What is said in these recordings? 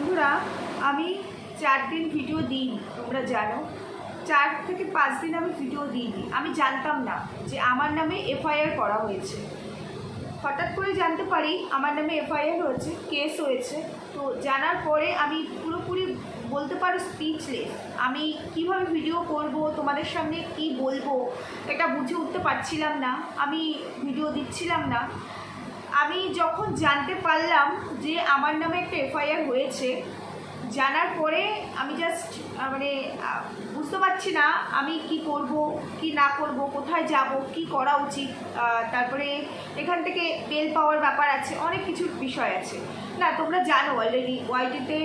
বন্ধুরা, আমি চার দিন ভিডিও দিইনি, তোমরা জানো। চার থেকে পাঁচ দিন আমি ভিডিও দিইনি। আমি জানতাম না যে আমার নামে এফআইআর করা হয়েছে। হঠাৎ করে জানতে পারি আমার নামে এফআইআর হয়েছে কেস হয়েছে। তো জানার পরে আমি পুরোপুরি বলতে পারো স্পিচলেস আমি কীভাবে ভিডিও করব, তোমাদের সামনে কি বলব, এটা বুঝে উঠতে পারছিলাম না। আমি ভিডিও দিচ্ছিলাম না। আমি যখন জানতে পারলাম যে আমার নামে একটা এফআইআর হয়েছে, জানার পরে আমি জাস্ট মানে বুঝতে পারছি না আমি কি করব, কি না করব, কোথায় যাব, কি করা উচিত তারপরে এখান থেকে বেল পাওয়ার ব্যাপার আছে, অনেক কিছুর বিষয় আছে। না, তোমরা জানো অলরেডি ওয়াইটিতে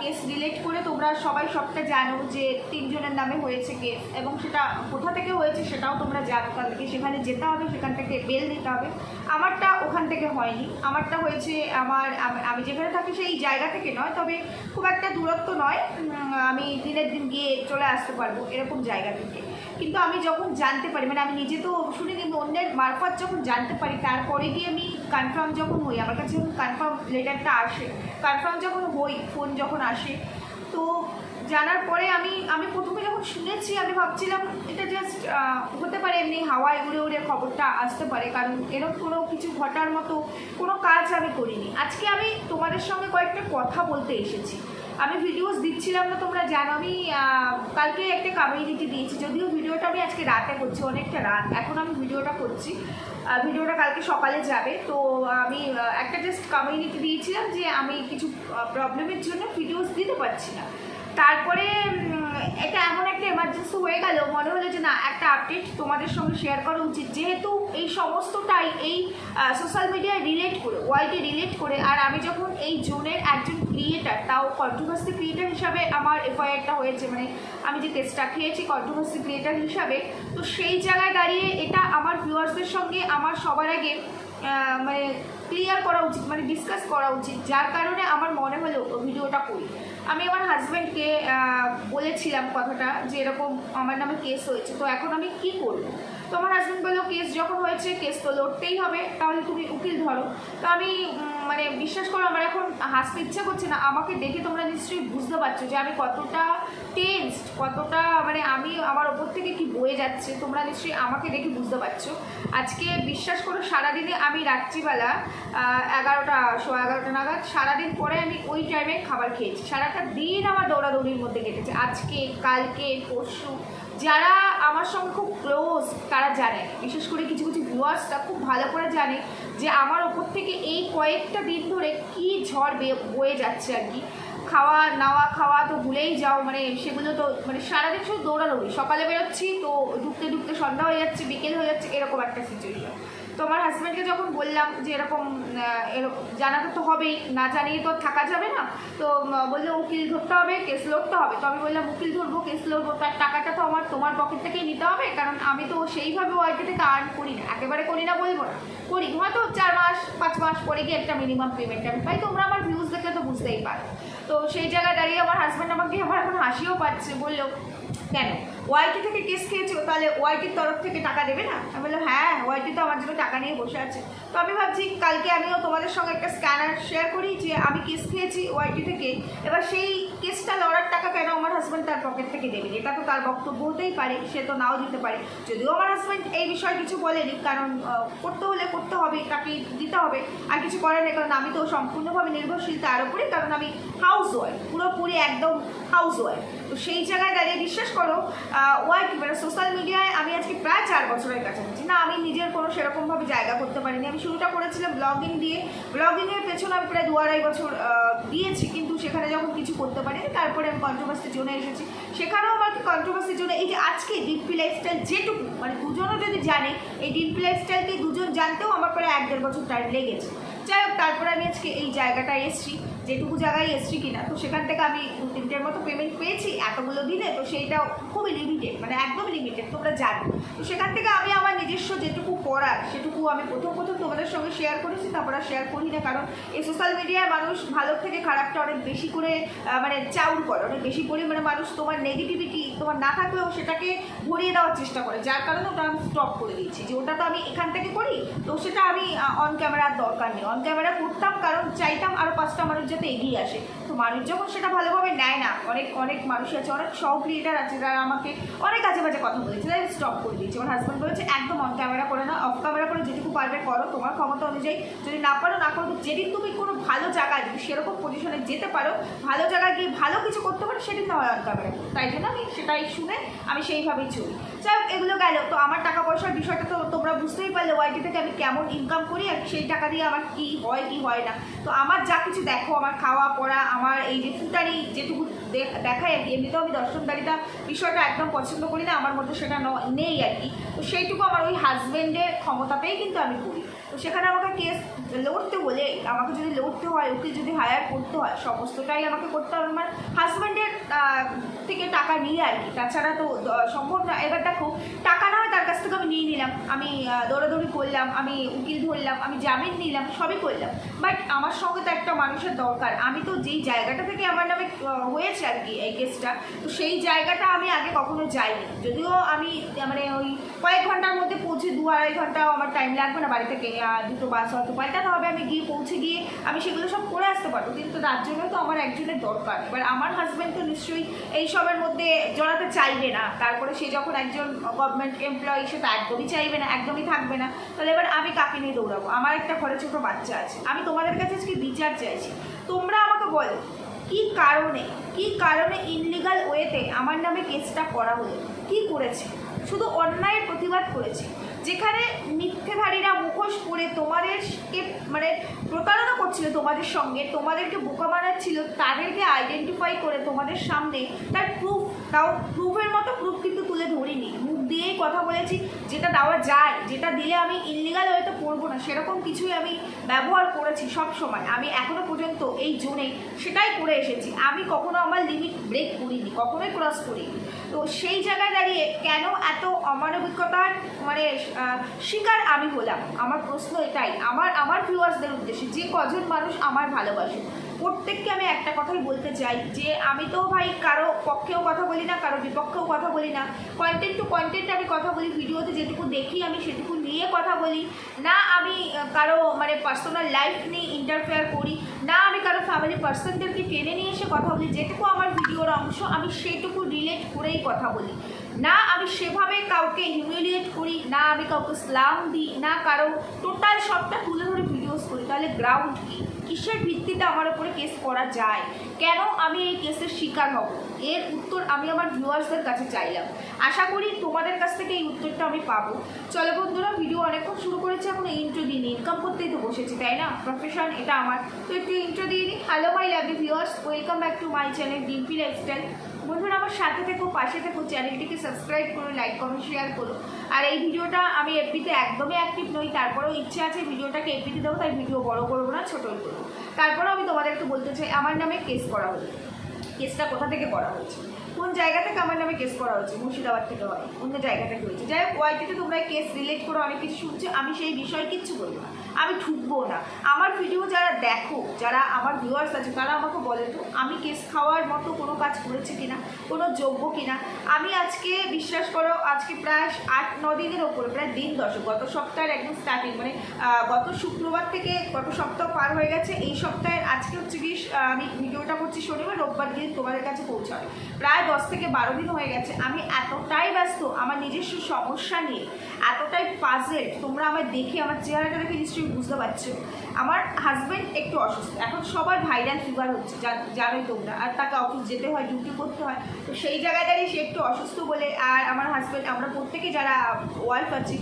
কেস রিলেট করে তোমরা সবাই সবটা জানো যে তিনজনের নামে হয়েছে কেস এবং সেটা কোথা থেকে হয়েছে সেটাও তোমরা জানো। কালকে সেখানে যেতে হবে, সেখান থেকে বেল দিতে হবে। আমারটা ওখান থেকে হয়নি। আমারটা হয়েছে আমার, আমি যেখানে থাকি সেই জায়গা থেকে নয়, তবে খুব একটা দূরত্ব নয়। আমি দিনের দিন গিয়ে চলে আসতে পারব এরকম জায়গা থেকে। কিন্তু আমি যখন জানতে পারি মানে আমি নিজে তো শুনি কিন্তু অন্যের মারফত যখন জানতে পারি, তারপরে গিয়ে আমি কনফার্ম যখন হই, আমার কাছে যখন কনফার্ম লেটারটা আসে। কনফার্ম যখন হই ফোন যখন আসে, তো জানার পরে আমি আমি প্রথমে যখন শুনেছি, আমি ভাবছিলাম এটা জাস্ট হতে পারে এমনি হাওয়ায় উড়ে উড়ে খবরটা আসতে পারে, কারণ এরকম কোনো কিছু ঘটার মতো কোনো কাজ আমি করিনি। আজকে আমি তোমাদের সঙ্গে কয়েকটা কথা বলতে এসেছি। আমি ভিডিওস দিচ্ছিলাম না, তোমরা জানো, আমি কালকে একটা কমিউনিটি দিয়েছি, যদিও ভিডিওটা আমি আজকে রাতে করছি, অনেকটা রাত, এখন আমি ভিডিওটা করছি। ভিডিওটা কালকে সকালে যাবে, তো আমি একটা জাস্ট কমিউনিটি দিয়েছিলাম যে আমি কিছু প্রবলেমের জন্য ভিডিওস দিতে পারছি না। তারপরে এটা এমন একটা এমার্জেন্সি হয়ে গেল, মনে হলো যে না, একটা আপডেট তোমাদের সঙ্গে শেয়ার করা উচিত। যেহেতু এই সমস্তটাই এই সোশ্যাল মিডিয়ায় রিলেট করে ওয়াইডে রিলেট করে, আর আমি যখন এই জোনের একজন ক্রিয়েটার তাও কন্ট্রোভার্সি ক্রিয়েটার হিসাবে আমার এফআইআরটা হয়েছে মানে আমি যে কেসটা খেয়েছি কন্ট্রোভার্সি ক্রিয়েটার হিসাবে, তো সেই জায়গায় দাঁড়িয়ে এটা আমার ভিউয়ার্সদের সঙ্গে আমার সবার আগে মানে ক্লিয়ার করা উচিত মানে ডিসকাস করা উচিত। যার কারণে আমার মনে হলো ভিডিওটা করি। আমি আমার হাজব্যান্ডকে বলেছিলাম কথাটা যে এরকম আমার নামে কেস হয়েছে। তো এখন আমি কি করব? তো আমার হাজব্যান্ড বলল কেস যখন হয়েছে কেস তো লড়তেই হবে। তাহলে তুমি উকিল ধরো। তো আমি মানে বিশ্বাস করো, আমার এখন হাসতে ইচ্ছা করছে না। আমাকে দেখে তোমরা নিশ্চয়ই বুঝতে পারছ যে আমি কতটা টেন্সড কতটা মানে আমি আমার ওপর থেকে কি বয়ে যাচ্ছে। তোমরা নিশ্চয়ই আমাকে দেখে বুঝতে পারছ। আজকে বিশ্বাস করো, সারাদিনে আমি রাত্রিবেলা এগারোটা শো এগারোটা নাগাদ, সারাদিন পরে আমি ওই টাইমে খাবার খেয়েছি। সারাটা দিন আমার দৌড়াদৌড়ির মধ্যে কেটেছে। আজকে, কালকে, পরশু। যারা আমার সঙ্গে খুব ক্লোজ তারা জানে। বিশেষ করে কিছু কিছু ভিউয়ার্সরা খুব ভালো করে জানে যে আমার ওপর থেকে এই কয়েকটা দিন ধরে কি ঝড় বয়ে যাচ্ছে আর কি। খাওয়া, নাওয়া, খাওয়া তো ভুলেই যাও মানে সেগুলো তো মানে সারাদিন শুধু দৌড়াদৌড়ি। সকালে বেরোচ্ছি তো ঢুকতে ঢুকতে সন্ধ্যা হয়ে যাচ্ছে, বিকেল হয়ে যাচ্ছে, এরকম একটা সিচুয়েশন তো আমার হাজব্যান্ডকে যখন বললাম যে এরকম জানাতে তো হবেই, না জানিয়ে তো থাকা যাবে না, তো বলল উকিল ধরতে হবে কেস লড়তে হবে, তো আমি বললাম উকিল ধরবো কেস লড়বো, তার টাকাটা তো আমার, তোমার পকেট থেকেই নিতে হবে, কারণ আমি তো সেইভাবে ওয়াইটি থেকে আর্ন করি না, একেবারে করি না বলব না, করি, হয়তো চার মাস, পাঁচ মাস পরে গিয়ে একটা মিনিমাম পেমেন্ট আমি পাই, তোমরা আমার ভিউজ দেখে তো বুঝতেই পারো, তো সেই জায়গায় দাঁড়িয়ে আমার হাজব্যান্ড আমাকে, আমার এখন হাসিও পাচ্ছে, বলল কেন? ওয়াইটি থেকে কেস খেয়েছো তাহলে ওয়াইটির তরফ থেকে টাকা দেবে না? আমি বললাম হ্যাঁ ওয়াইটি তো আমার জন্য টাকা নিয়ে বসে আছে। তো আমি ভাবছি, কালকে আমিও তোমাদের সঙ্গে একটা স্ক্যানার শেয়ার করি যে আমি কেস খেয়েছি ওয়াইটি থেকে। এবার সেই কেসটা লড়ার টাকা কেন আমার হাজব্যান্ড তার পকেট থেকে দেবে এটা তো তার বক্তব্য হতেই পারে, সে তো নাও দিতে পারে। যদিও আমার হাজব্যান্ড এই বিষয়ে কিছু বলেনি, কারণ করতে হলে করতে হবে, তাকে দিতে হবে, আর কিছু করার নেই, কারণ আমি তো সম্পূর্ণভাবে নির্ভরশীল তার উপরে কারণ আমি হাউস ওয়াইফ পুরোপুরি একদম হাউস ওয়াইফ তো সেই জায়গায় দাঁড়িয়ে বিশ্বাস করো ওয়াইফ সোশ্যাল মিডিয়ায় আমি আজকে প্রায় চার বছরের কাছাকাছি। না, আমি কোনো সেরকমভাবে জায়গা করতে পারিনি। আমি শুরুটা করেছিলাম ব্লগিং দিয়ে। ব্লগিংয়ের পেছনে আমি প্রায় দু আড়াই বছর দিয়েছি, কিন্তু সেখানে যখন কিছু করতে পারিনি, তারপরে আমি কন্ট্রোভার্সির জন্য এসেছি। সেখানেও আমার কন্ট্রোভার্সির জন্য এই যে আজকে ডিম্পি লাইফস্টাইল যেটুকু মানে দুজনও যদি জানে, এই ডিম্পি লাইফস্টাইলকে দুজন জানতেও আমার প্রায় এক দেড় বছর টাইম লেগেছে। যাই হোক, তারপরে আমি আজকে এই জায়গাটায় এসেছি। যেটুকু জায়গায় এসছি কিনা, তো সেখান থেকে আমি দু তিনটের মতো পেমেন্ট পেয়েছি এতগুলো দিনে, তো সেইটা খুবই লিমিটেড মানে একদম লিমিটেড তোমরা জানো। তো সেখান থেকে আমি আমার নিজস্ব যেটুকু করার, সেটুকু আমি প্রথম প্রথম তোমাদের সঙ্গে শেয়ার করেছি, তারপর আর শেয়ার করি না কারণ এই সোশ্যাল মিডিয়ায় মানুষ ভালোর থেকে খারাপটা অনেক বেশি করে মানে চাউর করে, অনেক বেশি পরিমাণে মানুষ তোমার নেগেটিভিটি তোমার না থাকলেও সেটাকে ভরিয়ে দেওয়ার চেষ্টা করে, যার কারণে ওটা আমি স্টপ করে দিয়েছি। যে ওটা তো আমি এখান থেকে করি, তো সেটা আমি অন ক্যামেরার দরকার নেই। অন ক্যামেরা করতাম, কারণ চাইতাম আরও পাঁচটা মানুষ যাতে এগিয়ে আসে। তো মানুষ যখন সেটা ভালোভাবে নেয় না অনেক অনেক মানুষ আছে অনেক সব ক্রিয়েটার আছে যারা আমাকে অনেক কাজে বাজে কথা বলেছে তাই স্টপ করে দিয়েছে। আমার হাজব্যান্ড বলেছে একদম অন ক্যামেরা করে না অফ ক্যামেরা করে যেটুকু পারবে করো। তোমার ক্ষমতা অনুযায়ী যদি না পারো না করো যেদিন তুমি কোনো ভালো জায়গায় যদি সেরকম পজিশনে যেতে পারো ভালো জায়গায় গিয়ে ভালো কিছু করতে পারো সেদিন না হয় অন ক্যামেরা তাই জন্য আমি সেটাই শুনে আমি সেইভাবেই চলি। যাই হোক, এগুলো গেল। তো আমার টাকা পয়সার বিষয়টা তো তোমরা বুঝতেই পারলে ওয়াইটি থেকে আমি কেমন ইনকাম করি আর সেই টাকা দিয়ে আমার কি হয় কি হয় না। তো আমার যা কিছু দেখো আমার খাওয়া, পড়া, আমার এই যে ফুটারি যেটুকু দেখায় আর কি। এমনিতেও আমি দর্শনদারিতা বিষয়টা একদম পছন্দ করি না, আমার মধ্যে সেটা নেই আর কি। তো সেইটুকু আমার ওই হাজব্যান্ডের ক্ষমতাতেই কিন্তু আমি করি। তো সেখানে আমাকে কেস লড়তে বলে, আমাকে যদি লড়তে হয়, ওকে যদি হায়ার করতে হয়, সমস্তটাই আমাকে করতে হবে। আমার হাজব্যান্ডের থেকে টাকা নিয়ে আর কি। তাছাড়া তো সম্ভব না। এবার দেখো, টাকা না হয় তার কাছ থেকে আমি নিয়ে নিলাম। আমি দৌড়াদৌড়ি করলাম, আমি উকিল ধরলাম, আমি জামিন নিলাম, সবই করলাম। বাট আমার সঙ্গে তো একটা মানুষের দরকার। আমি তো যেই জায়গাটা থেকে আমার নামে হয়েছে আর কি এই কেসটা তো সেই জায়গাটা আমি আগে কখনো যাইনি। যদিও আমি মানে ওই কয়েক ঘণ্টার মধ্যে পৌঁছে, দু আড়াই ঘন্টাও আমার টাইম লাগবে না বাড়ি থেকে দুটো বাস হয়তো পাল্টাতে হবে আমি গিয়ে পৌঁছে গিয়ে আমি সেগুলো সব করে আসতে পারব, কিন্তু তার জন্য তো আমার একজনের দরকার। এবার আমার হাজব্যান্ড তো নিশ্চয়ই এইসবের মধ্যে জড়াতে চাইবে না। তারপরে সে যখন একজন গভর্নমেন্ট এমপ্লয়ি সে তো একদমই চাইবে না, একদমই থাকবে না। তাহলে এবার আমি কাকে নিয়ে দৌড়াবো? আমার একটা ঘরে ছোটো বাচ্চা আছে। আমি তোমাদের কাছে আজকে বিচার চাইছি। তোমরা আমাকে বলো, কি কারণে কি কারণে ইনলিগাল ওয়েতে আমার নামে কেসটা করা হলো? কি করেছে? শুধু অন্যায়ের প্রতিবাদ করেছে। যেখানে মিথ্যেধারীরা মুখোশ পরে তোমাদেরকে মানে প্রতারণা করছিল তোমাদের সঙ্গে, তোমাদেরকে বোকা বানাচ্ছিল, তাদেরকে আইডেন্টিফাই করে তোমাদের সামনে, তার প্রুফ তাও প্রুফের মতো প্রুফ কিন্তু তুলে ধরিনি। মুখ দিয়েই কথা বলেছি, যেটা দেওয়া যায়, যেটা দিলে আমি ইনলিগাল হয়তো পড়ব না, সেরকম কিছুই আমি ব্যবহার করেছি সব সময়। আমি এখনও পর্যন্ত এই জোনে সেটাই করে এসেছি। আমি কখনো আমার লিমিট ব্রেক করিনি, কখনোই ক্রস করিনি। তো সেই জায়গায় দাঁড়িয়ে কেন এত অমানবিকতার মানে শিকার আমি হলাম? আমার প্রশ্ন এটাই। আমার আমার ভিউয়ার্সদের উদ্দেশ্যে, যে কজন মানুষ আমার ভালোবাসে, প্রত্যেককে আমি একটা কথাই বলতে চাই যে, আমি তো ভাই কারও পক্ষেও কথা বলি না, কারও বিপক্ষেও কথা বলি না। কন্টেন্ট টু কন্টেন্ট আমি কথা বলি, ভিডিওতে যেটুকু দেখি আমি সেটুকু নিয়ে কথা বলি। না আমি কারও মানে পার্সোনাল লাইফ নিয়ে ইন্টারফেয়ার করি। না, আমি কারও ফ্যামিলি পার্সনদেরকে টেনে নিয়ে এসে কথা বলি, যেটুকু আমার ভিডিওর অংশ, আমি সেটুকু রিলেট করেই কথা বলি। না আমি সেভাবে কাউকে হিউমিলিয়েট করি, না আমি কাউকে স্লাম দিই, না কারও টোটাল সবটা তুলে ধরে ভিডিওস করি। তাহলে গ্রাউন্ড কি? কিসের ভিত্তিতে আমার উপরে কেস করা যায়? কেন আমি এই কেসের শিকার হব? এর উত্তর আমি আমার ভিউয়ার্সদের কাছে চাইলাম। আশা করি তোমাদের কাছ থেকে এই উত্তরটা আমি পাবো। চলো বন্ধুরা ভিডিও অনেকক্ষণ শুরু করেছে, এখন ইন্ট্রো দিন ইনকাম করতেই তো বসেছি, তাই না? প্রফেশন এটা আমার। তো একটু ইন্ট্রো দিয়ে দিই hello my lovely viewers welcome back to my channel Dimpi lifestyle বন্ধুরা, আমার সাথে থেকো, পাশে থেকো, চ্যানেলটিকে সাবস্ক্রাইব করো লাইক করো শেয়ার করো। আর এই ভিডিওটা আমি এফবিতে একদমই অ্যাক্টিভ নই, তারপরেও ইচ্ছে আছে ভিডিওটাকে এফবিতে দেবো, তাই ভিডিও বড় করব না ছোটোই করব। তারপরেও আমি তোমাদেরকে বলতে চাই, আমার নামে কেস করা হলো। কেসটা কোথা থেকে করা হয়েছে? কোন জায়গা থেকে আমার নামে কেস করা হয়েছে? মুর্শিদাবাদ থেকে হয়, অন্য জায়গা থেকে হয়েছে। যাই হোক ওয়াইটিতে তোমরা কেস রিলেট করে, অনেক কিছু শুনছো, আমি সেই বিষয়ে কিচ্ছু বলব না। আমি ঠুকবো না। আমার ভিডিও যারা দেখো, যারা আমার ভিউয়ার্স আছে, তারা আমাকে বলে তো, আমি কেস খাওয়ার মতো কোনো কাজ করেছি কিনা, কোনো যোগ্য কিনা। আমি আজকে, বিশ্বাস করো, আজকে প্রায় আট, ন দিনের ওপরে, প্রায় দিন দশক, গত সপ্তাহের একদম স্টার্টিং মানে গত শুক্রবার থেকে গত সপ্তাহ পার হয়ে গেছে, এই সপ্তাহের আজকে হচ্ছে কি আমি ভিডিওটা করছি শনিবার, রোববার দিন তোমাদের কাছে পৌঁছাবে। প্রায় দশ থেকে বারো দিন হয়ে গেছে। আমি এতটাই ব্যস্ত, আমার নিজস্ব সমস্যা নিয়ে, এতটাই পাজেল তোমরা আমার দেখে, আমার চেহারাটা দেখে নিশ্চয়ই বুঝতে পারছ। আমার হাজব্যান্ড একটু অসুস্থ। এখন সবার ভাইরাল ফিভার হচ্ছে জানোই তোমরা। আর তাকে অফিস যেতে হয় ডিউটি করতে হয়। তো সেই জায়গায় দাঁড়িয়ে সে একটু অসুস্থ বলে, আর আমার হাজব্যান্ড আমরা প্রত্যেকে যারা ওয়াইফ আছি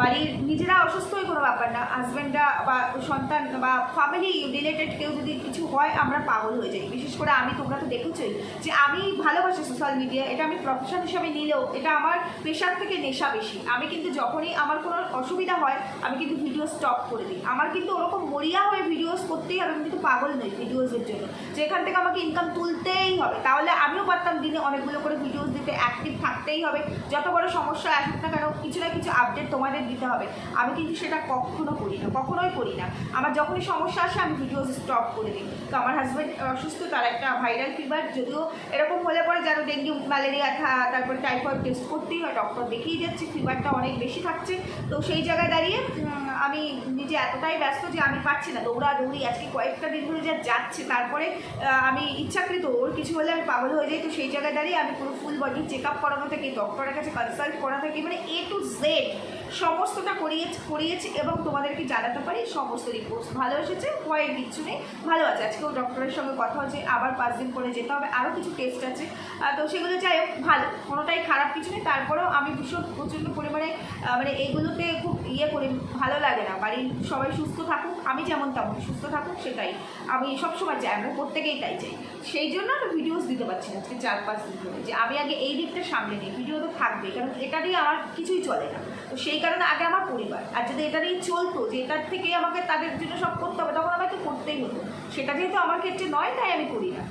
বাড়ির নিজেরা অসুস্থ হয়ে কোনো ব্যাপার না হাজব্যান্ডরা বা সন্তান বা ফ্যামিলি রিলেটেড কেউ যদি কিছু হয়, আমরা পাগল হয়ে যাই। বিশেষ করে আমি, তোমরা তো দেখেছোই যে আমি ভালোবাসি সোশ্যাল মিডিয়া এটা আমি প্রফেশন হিসাবে নিলেও এটা আমার পেশার থেকে নেশা বেশি। আমি কিন্তু যখনই আমার কোনো অসুবিধা হয়, আমি কিন্তু ভিডিও স্টপ করে দিই। আমার কিন্তু ওরকম মরিয়া হয়ে ভিডিওস করতেই হবে আমি কিন্তু পাগল নই ভিডিওসের জন্য। যেখান থেকে আমাকে ইনকাম তুলতেই হবে, তাহলে আমিও পারতাম দিনে অনেকগুলো করে ভিডিওস দিতে অ্যাক্টিভ থাকতেই হবে। যত বড় সমস্যা আসুক না কেন, কিছু না কিছু আপডেট তোমাদের দিতে হবে। আমি কিন্তু সেটা কখনো করি না, কখনোই করি না। আমার যখনই সমস্যা আসে, আমি ভিডিওস স্টপ করে দিই। তো আমার হাজব্যান্ড অসুস্থ, তার একটা ভাইরাল ফিভার যদিও এরকম হলে পরে যেন ডেঙ্গি ম্যালেরিয়া তারপরে টাইফয়েড টেস্ট করতেই হয় ডক্টর দেখেই যাচ্ছে ফিভারটা অনেক বেশি থাকছে। তো সেই জায়গায় দাঁড়িয়ে আমি নিজে এতটাই ব্যস্ত যে আমি পারছি না। দৌড়া দৌড়ি আজকে কয়েকটা দিন ধরে যা যাচ্ছে, তারপরে আমি ইচ্ছাকৃত ওর কিছু হলে আমি পাগল হয়ে যাই। তো সেই জায়গায় দাঁড়িয়ে আমি পুরো ফুল বডি চেক আপ করানো থেকে ডক্টরের কাছে কনসাল্ট করা থেকে মানে এ টু জেড সমস্তটা করিয়ে, করিয়েছি এবং তোমাদেরকে জানাতে পারি সমস্ত রিপোর্টস ভালো এসেছে? ভয়ের কিচ্ছু নেই। ভালো আছে। আজকেও ডক্টরের সঙ্গে কথা হচ্ছে। আবার পাঁচ দিন পরে যেতে হবে। আরও কিছু টেস্ট আছে। তো সেগুলো যাই হোক, ভালো। কোনোটাই খারাপ কিছু নেই। তারপরেও আমি ভীষণ প্রচণ্ড পরিমাণে মানে এইগুলোতে খুব ইয়ে করি। ভালো লাগে না, বাড়ির সবাই সুস্থ থাকুক, আমি যেমন তেমন সুস্থ থাকুক, সেটাই। আমি সবসময় চাই আমরা প্রত্যেকেই তাই চাই। সেই জন্য আমি ভিডিওস দিতে পারছি না, আজকে চার পাঁচ দিন ধরে। যে আমি আগে এই দিকটা সামলে নিই ভিডিও তো থাকবে কারণ এটা দিয়ে আমার কিছুই চলে না। তো সেই কারণে আগে আমার পরিবার, আর যদি এটা দিয়ে চলতো, যে এটার থেকে আমাকে তাদের জন্য সব করতে হবে, তখন আমাকে করতেই হতো। সেটা যেহেতু আমার ক্ষেত্রে নয়, তাই আমি করি না।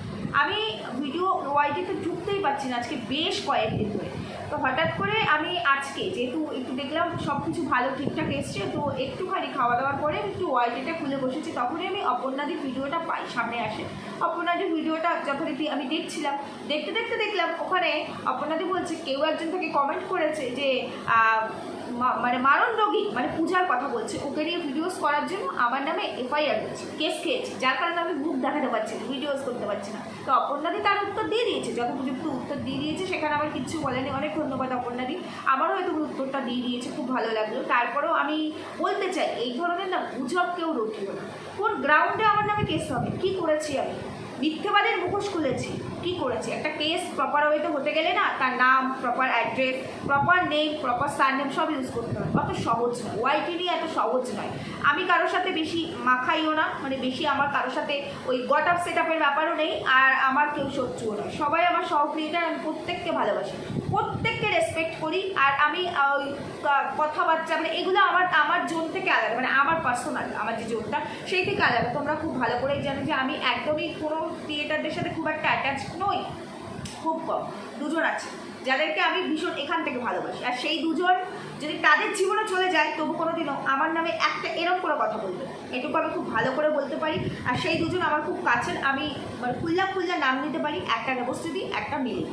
আমি ভিডিও ওয়াইটিতে ঢুকতেই পারছি না, আজকে বেশ কয়েকদিন ধরে। তো হঠাৎ করে আমি আজকে, যেহেতু একটু দেখলাম সব কিছু ভালো, ঠিকঠাক এসছে, তো একটুখানি খাওয়া দাওয়ার পরে একটু ওয়াইটিটা খুলে বসেছি। তখনই আমি অপর্ণাদির ভিডিওটা পাই, সামনে আসে। অপর্ণাদির ভিডিওটা যথারীতি আমি দেখছিলাম। দেখতে দেখতে দেখলাম, ওখানে অপর্ণাদি বলছে, কেউ একজন থেকে কমেন্ট করেছে যে মানে মারণ রোগী মানে পূজার কথা বলছে, ওকে নিয়ে ভিডিওস করার জন্য আমার নামে এফআইআর হয়েছে কেস খেয়েছে, যার কারণে আমি মুখ দেখাতে পারছি না ভিডিওস করতে পারছি না। তো অপর্ণাদি তার উত্তর দিয়ে দিয়েছে, যথোপযুক্ত উত্তর দিয়ে দিয়েছে, সেখানে আমার কিচ্ছু বলেনি, অনেক ধন্যবাদ অপর্ণাদি। আমারও হয়তো উত্তরটা দিয়ে দিয়েছে, খুব ভালো লাগল। তারপরেও আমি বলতে চাই, এই ধরনের না গুজব কেউ রটিও না। কোন গ্রাউন্ডে আমার নামে কেস হবে? কী করেছি আমি? মিথ্যেবাদের মুখোশ খুলেছি। কি করেছে? একটা কেস প্রপার ওয়েতে হতে গেলে না, তার নাম proper address proper name proper surname সব ইউজ করতে হয়। অত সহজ নয়। ওয়াইটি নিয়ে এত সহজ নয়। আমি কারোর সাথে বেশি মাখাইও না মানে বেশি আমার কারোর সাথে ওই গট আপ সেট আপের ব্যাপারও নেই, আর আমার কেউ শত্রুও নয়। সবাই আমার সহক্রিয়েটার আমি প্রত্যেককে ভালোবাসি। প্রত্যেককে রেসপেক্ট করি, আর আমি ওই কথাবার্তা মানে এগুলো আমার আমার জোন থেকে আলাদা মানে আমার পার্সোনাল আমার যে জোনটা সেই থেকে আলাদা। তোমরা খুব ভালো করেই জানো যে আমি একদমই কোনো ক্রিয়েটারদের সাথে খুব একটা অ্যাটাচ নই খুব কম। দুজন আছে। যাদেরকে আমি ভীষণ এখান থেকে ভালোবাসি। আর সেই দুজন যদি তাদের জীবনে চলে যায়, তবু কোনো দিনও আমার নামে একটা এরম কোনো কথা বলবে এটুকু আমি খুব ভালো করে বলতে পারি। আর সেই দুজন আমার খুব কাছের। আমি মানে খুল্লা খুল্লা নাম নিতে পারি। একটা দেবস্থিতি একটা মিলি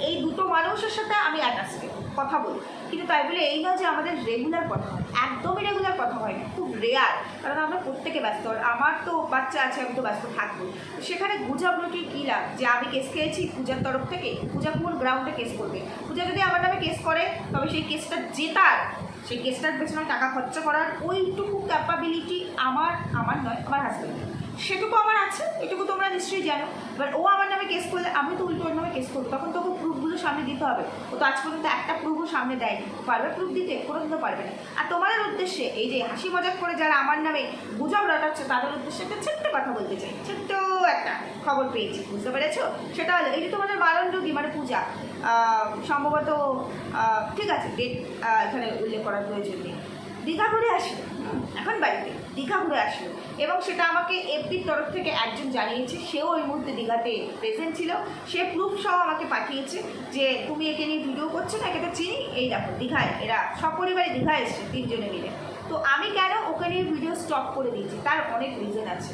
এই দুটো মানুষের সাথে আমি অ্যাটাচড কথা বলি। কিন্তু তাই বলে এই নয় যে আমাদের রেগুলার কথা হয়। একদমই রেগুলার কথা হয় না। খুব রেয়ার কারণ আমরা প্রত্যেকে ব্যস্ত। আর আমার তো বাচ্চা আছে, আমি তো ব্যস্ত থাকব। সেখানে গুজব লোকে কী লাভ? যে আমি কেস খেয়েছি, পূজার তরফ থেকে পূজা কোন গ্রাউন্ডে কেস করবে? পূজা যদি আমার নামে কেস করে, তবে সেই কেসটা জেতার, সেই কেসটার পেছনে টাকা খরচা করার ওইটুকু ক্যাপাবিলিটি আমার আমার নয়, আমার হাজব্যান্ডের সেটুকু আমার আছে, এটুকু তোমরা নিশ্চয়ই জানো। এবার ও আমার নামে কেস করলে আমি তো উল্টো ওর নামে কেস করব। তখন তো সামনে দিতে হবে। ও তো আজ পর্যন্ত একটা প্রুফও সামনে দেয়নি। পারবে প্রুফ দিতে, কোনো দিনও পারবে না। আর তোমাদের উদ্দেশ্যে এই যে হাসি মজাক করে যারা আমার নামে গুজব রটাচ্ছে, তাদের উদ্দেশ্যে একটা ছোট্ট কথা বলতে চাই। ছোট্ট একটা খবর পেয়েছি, বুঝতে পেরেছ? সেটা হলো, এই যে তোমাদের মারণ মানে পূজা সম্ভবত ঠিক আছে ডেট এখানে উল্লেখ করার প্রয়োজন নেই। দীঘা ঘুরে আসলো। এখন বাড়িতে দীঘা ঘুরে আসলো। এবং সেটা আমাকে এফবির তরফ থেকে একজন জানিয়েছে, সেও ওই মুহূর্তে দীঘাতে প্রেজেন্ট ছিল। সে প্রুফ সহ আমাকে পাঠিয়েছে যে, তুমি একে নিয়ে ভিডিও করছ না, একে চিনি? এই দেখো, দীঘায়, এরা সপরিবারে দীঘায় এসছে, তিনজনে মিলে। তো আমি কেন ওকে নিয়ে ভিডিও স্টপ করে দিয়েছি? তার অনেক রিজন আছে।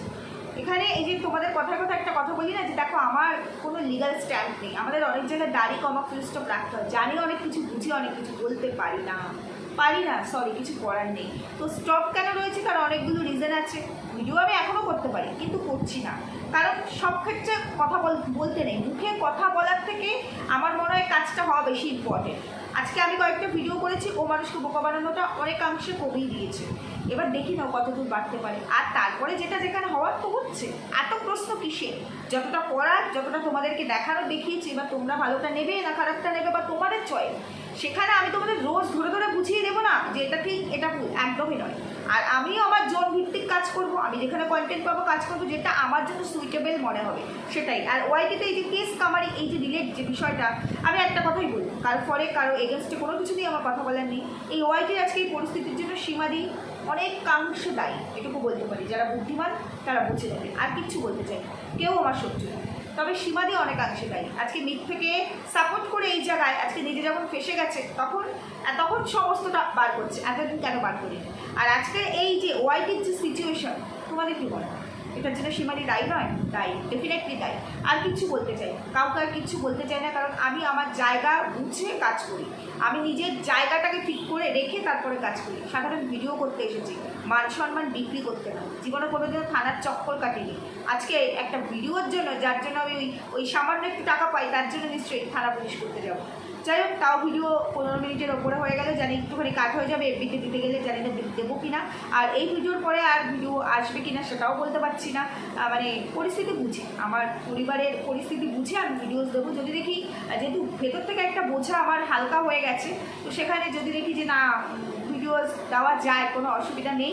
এখানে এই যে তোমাদের কথার কথা একটা কথা বলি না, যে দেখো, আমার কোনো লিগাল স্ট্যাম্প নেই। আমাদের অনেক জায়গায় দাড়ি কমা ফুল স্টপ রাখতে হয়। জানি অনেক কিছু, বুঝি অনেক কিছু, বলতে পারি না। পারি না সরি কিছু করার নেই। তো স্টপ কেন রয়েছে? তার অনেকগুলো রিজন আছে। ভিডিও আমি এখনও করতে পারি, কিন্তু করছি না। কারণ সব ক্ষেত্রে কথা বল, বলতে নেই। মুখে কথা বলার থেকে আমার মনে হয় কাজটা হওয়া বেশি ইম্পর্টেন্ট আজকে আমি কয়েকটা ভিডিও করেছি, ও মানুষকে বোকা বানানোটা অনেকাংশে কমিয়ে দিয়েছে। এবার দেখি না কতদূর বাড়তে পারে। আর তারপরে যেটা যেখানে হওয়ার তো হচ্ছে। এত প্রশ্ন কিসে? যতটা করার, যতটা তোমাদেরকে দেখানো, দেখিয়েছি বা তোমরা ভালোটা নেবে না খারাপটা নেবে, বা তোমাদের চয়েস সেখানে আমি তোমাদের রোজ ধরে ধরে বুঝিয়ে দেবো না যে এটা ঠিক, এটা ভুল, একদমই নয়। আর আমিও আমার জোন ভিত্তিক কাজ করব, আমি যেখানে কন্টেন্ট পাবো, কাজ করব, যেটা আমার জন্য সুইটেবল মনে হবে, সেটাই। আর ওয়াইটিতে এই যে কেস কামারি এই যে রিলেট যে বিষয়টা, আমি একটা কথাই বলব, কার ফলে, কারও এগেনস্টে কোনো কিছু নিয়ে আমার কথা বলার নেই। এই ওয়াইটির আজকে এই পরিস্থিতির জন্য সীমাদি অনেকাংশে দায়ী, এটুকু বলতে পারি। যারা বুদ্ধিমান, তারা বুঝে যাবে আর কিচ্ছু বলতে চাই কেউ আমার শত্রু নয়। তবে সীমাদি অনেকাংশে দায়ী আজকে মিথ থেকে সাপোর্ট করে এই জায়গায়, আজকে নিজে যখন ফেসে গেছে, তখন তখন সমস্তটা বার করছে। এতদিন কেন বার করি আর আজকে এই যে ওয়াইটির যে সিচুয়েশন তোমাদের কী বলে এটার জন্য সীমারি দায়ী নয়, দায়ী ডেফিনেটলি দায়ী। আর কিছু বলতে চাই কাউকে আর কিচ্ছু বলতে চাই না, কারণ আমি আমার জায়গা বুঝে কাজ করি। আমি নিজের জায়গাটাকে ঠিক করে রেখে তারপরে কাজ করি। সাধারণ ভিডিও করতে এসেছি, মান সম্মান বিক্রি করতে না। জীবনে কোনোদিনও থানার চক্কর কাটিনি। আজকে একটা ভিডিওর জন্য, যার জন্য আমি ওই ওই সামান্য একটু টাকা পাই, তার জন্য নিশ্চয়ই থানা পুলিশ করতে যাব। যাই হোক, তাও ভিডিও পনেরো মিনিটের ওপরে হয়ে গেলে। জানি একটুখানি কাজ হয়ে যাবে এফবিতে দিতে গেলে জানি না দেবো কি না আর এই ভিডিওর পরে আর ভিডিও আসবে কি না সেটাও বলতে পারছি না। মানে পরিস্থিতি বুঝে। আমার পরিবারের পরিস্থিতি বুঝে আমি ভিডিওস দেবো। যদি দেখি যেহেতু ভেতর থেকে একটা বোঝা আমার হালকা হয়ে গেছে, তো সেখানে যদি দেখি যে না ভিডিওস দেওয়া যায়, কোনো অসুবিধা নেই।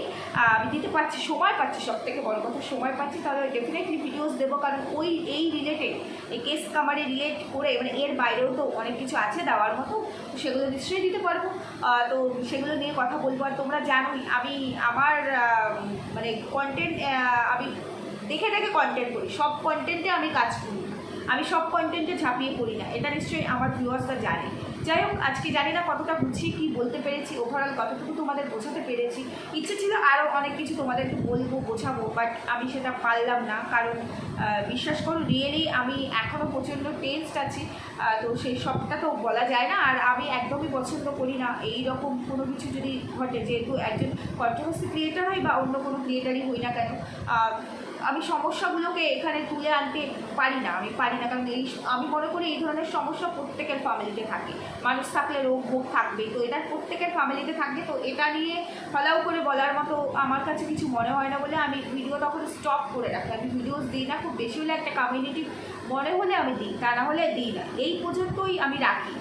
আমি দিতে পারছি, সময় পাচ্ছি সব থেকে বড় কথা, সময় পাচ্ছি, তাহলে ডেফিনেটলি ভিডিওস দেবো, কারণ ওই, এই রিলেটেড এই কেস কামারে রিলেট করে মানে এর বাইরেও তো অনেক কিছু আছে দেওয়ার মতো সেগুলো নিশ্চয়ই দিতে পারব। তো সেগুলো নিয়ে কথা বলব, আর তোমরা জানোই, আমি আমার মানে কন্টেন্ট আমি দেখে দেখে কন্টেন্ট করি, সব কন্টেন্টে আমি কাজ করি আমি সব কন্টেন্টে ঝাঁপিয়ে পড়ি না, এটা নিশ্চয়ই আমার ভিউয়ার্সরা জানে। যাই হোক, আজকে জানি না কতটা গুছিয়ে কী বলতে পেরেছি ওভারঅল কতটুকু তোমাদের বোঝাতে পেরেছি। ইচ্ছে ছিল আরও অনেক কিছু তোমাদেরকে বলব, বোঝাবো বাট আমি সেটা পারলাম না, কারণ বিশ্বাস করো রিয়েলি আমি এখনও প্রচণ্ড টেন্সড আছি তো সেই সবটা তো বলা যায় না, আর আমি একদমই পছন্দ করি না এই রকম কোনো কিছু যদি ঘটে, যেহেতু একজন কন্ট্রোভার্সি ক্রিয়েটার হয় বা অন্য কোনো ক্রিয়েটারই হই না কেন আমি সমস্যাগুলোকে এখানে তুলে আনতে পারি না, আমি পারি না। কারণ এই আমি মনে করি এই ধরনের সমস্যা প্রত্যেকের ফ্যামিলিতে থাকে। মানুষ থাকলে রোগ ভোগ থাকবে, তো এটা প্রত্যেকের ফ্যামিলিতে থাকবে, তো এটা নিয়ে ফলাও করে বলার মতো আমার কাছে কিছু মনে হয় না বলে আমি ভিডিও তখন স্টপ করে রাখি। আমি ভিডিওস দিই না, খুব বেশি হলে একটা কমিউনিটি মনে হলে আমি দিই, তা না হলে দিই না। এই পর্যন্তই আমি রাখি।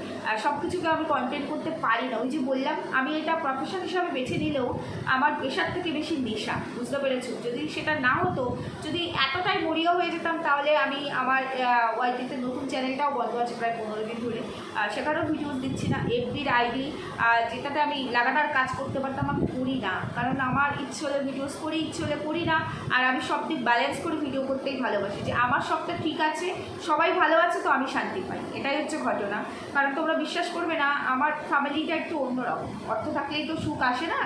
সব কিছুকে আমি কন্টেন্ট করতে পারি না। ওই যে বললাম, আমি এটা প্রফেশন হিসাবে বেছে নিলেও আমার পেশার থেকে বেশি নেশা, বুঝতে পেরেছ? যদি সেটা না হতো, যদি এতটাই মরিয়া হয়ে যেতাম, তাহলে আমি আমার ওয়াইটিতে নতুন চ্যানেলটাও বন্ধ আছে প্রায় পনেরো দিন ধরে। সেখানেও ভিডিওস দিচ্ছি না এফবির আইডি যেটাতে আমি লাগাতার কাজ করতে পারতাম, আমি করি না। কারণ আমার ইচ্ছে হলে ভিডিওস করি, ইচ্ছে হলে করি না, আর আমি সব দিক ব্যালেন্স করে ভিডিও করতেই ভালোবাসি। যে আমার সবটা ঠিক আছে, সবাই ভালো আছে, তো আমি শান্তি পাই। এটাই হচ্ছে ঘটনা। কারণ তোমরা বিশ্বাস করবে না, আমার ফ্যামিলিটা একটু অন্যরকম। অর্থ থাকলেই তো সুখ আসে না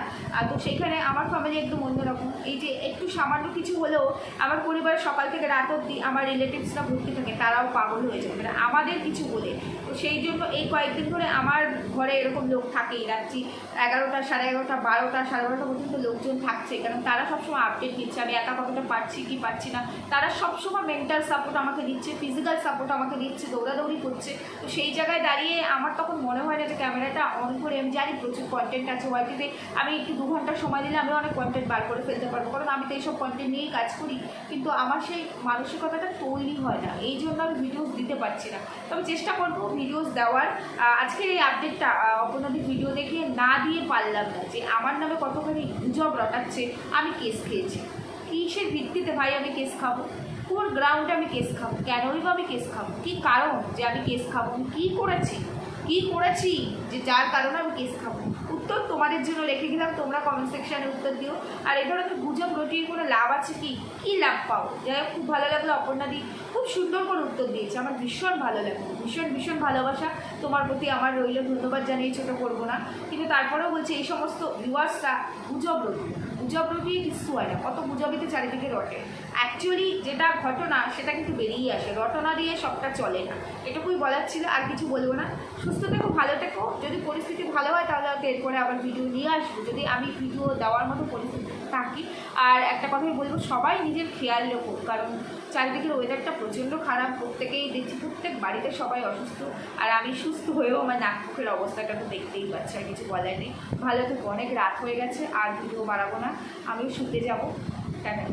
তো সেইখানে আমার ফ্যামিলি একদম অন্যরকম। এই যে একটু সামান্য কিছু হলেও আমার পরিবারের সকাল থেকে রাত অবধি আমার রিলেটিভসরা ভর্তি থাকে, তারাও পাগল হয়ে যায় মানে আমাদের কিছু বলে। তো সেই জন্য এই কয়েকদিন ধরে আমার ঘরে এরকম লোক থাকেই। রাত্রি এগারোটা, সাড়ে এগারোটা, বারোটা, সাড়ে বারোটা পর্যন্ত লোকজন থাকছে কারণ তারা সবসময় আপডেট দিচ্ছে। আমি একা কতটা পারছি, কি পারছি না? তারা সবসময় মেন্টাল সাপোর্ট আমাকে দিচ্ছে ফিজিক্যাল সাপোর্ট আমাকে দিচ্ছে, দৌড়াদৌড়ি করছে। তো সেই জায়গায় দাঁড়িয়ে আমার তখন মনে হয় না যে ক্যামেরাটা অন করে আমি জানি প্রচুর কন্টেন্ট আছে ওয়াইটিতে আমি একটু দু ঘণ্টা সময় দিলে আমি অনেক কন্টেন্ট বার করে ফেলতে পারব, কারণ আমি তো এইসব কন্টেন্ট নিয়েই কাজ করি। কিন্তু আমার সেই মানসিকতাটা তৈরি হয় না। এই জন্য আমি ভিডিওস দিতে পারছি না। তবে চেষ্টা করব ভিডিওস দেওয়ার। আজকের এই আপডেটটা অপনাদি ভিডিও দেখে না দিয়ে পারলাম না যে আমার নামে কতখানি গুজব রটাচ্ছে, আমি কেস খেয়েছি। কিসের ভিত্তিতে ভাই আমি কেস খাব? কোন গ্রাউন্ডে আমি কেস খাব? কেনই বা আমি কেস খাব? কী কারণ যে আমি কেস খাব? আমি কী করেছি? কী করেছি যে যার কারণে আমি কেস খাব? উত্তর তোমাদের জন্য রেখে গেলাম তোমরা কমেন্ট সেকশানে উত্তর দিও। আর এই ধরনের গুজব রটিয়ে কোনো লাভ আছে কি? কী লাভ পাও যাই হোক, খুব ভালো লাগল অপর্ণাদি খুব সুন্দর করে উত্তর দিয়েছে। আমার ভীষণ ভালো লাগল ভীষণ ভীষণ ভালোবাসা তোমার প্রতি আমার রইল। ধন্যবাদ জানিয়ে ছোটো করব না। কিন্তু তারপরেও বলছি, এই সমস্ত ভিউয়ার্সরা গুজব রটিয়ে গুজব রটিয়ে কিছু হয় না কত গুজবিতে চারিদিকে রটে। অ্যাকচুয়ালি যেটা ঘটনা, সেটা কিন্তু বেরিয়ে আসে। রটনা দিয়ে সবটা চলে না। এটুকুই বলার ছিল, আর কিছু বলব না। সুস্থ থেকো, ভালো থেকো। যদি পরিস্থিতি ভালো হয়, তাহলে এরপরে আবার ভিডিও নিয়ে আসব। যদি আমি ভিডিও দেওয়ার মতো পরিস্থিতি থাকি। আর একটা কথাই বলব, সবাই নিজের খেয়াল রাখুন কারণ চারিদিকের ওয়েদারটা প্রচণ্ড খারাপ, প্রত্যেকেই দেখছি প্রত্যেক বাড়িতে সবাই অসুস্থ। আর আমি সুস্থ হয়েও আমার নাক মুখের অবস্থাটা তো দেখতেই পাচ্ছি, আর কিছু বলার নেই। ভালো থেকো, অনেক রাত হয়ে গেছে, আর ভিডিও বাড়াবো না, আমিও শুতে যাব। টাটা।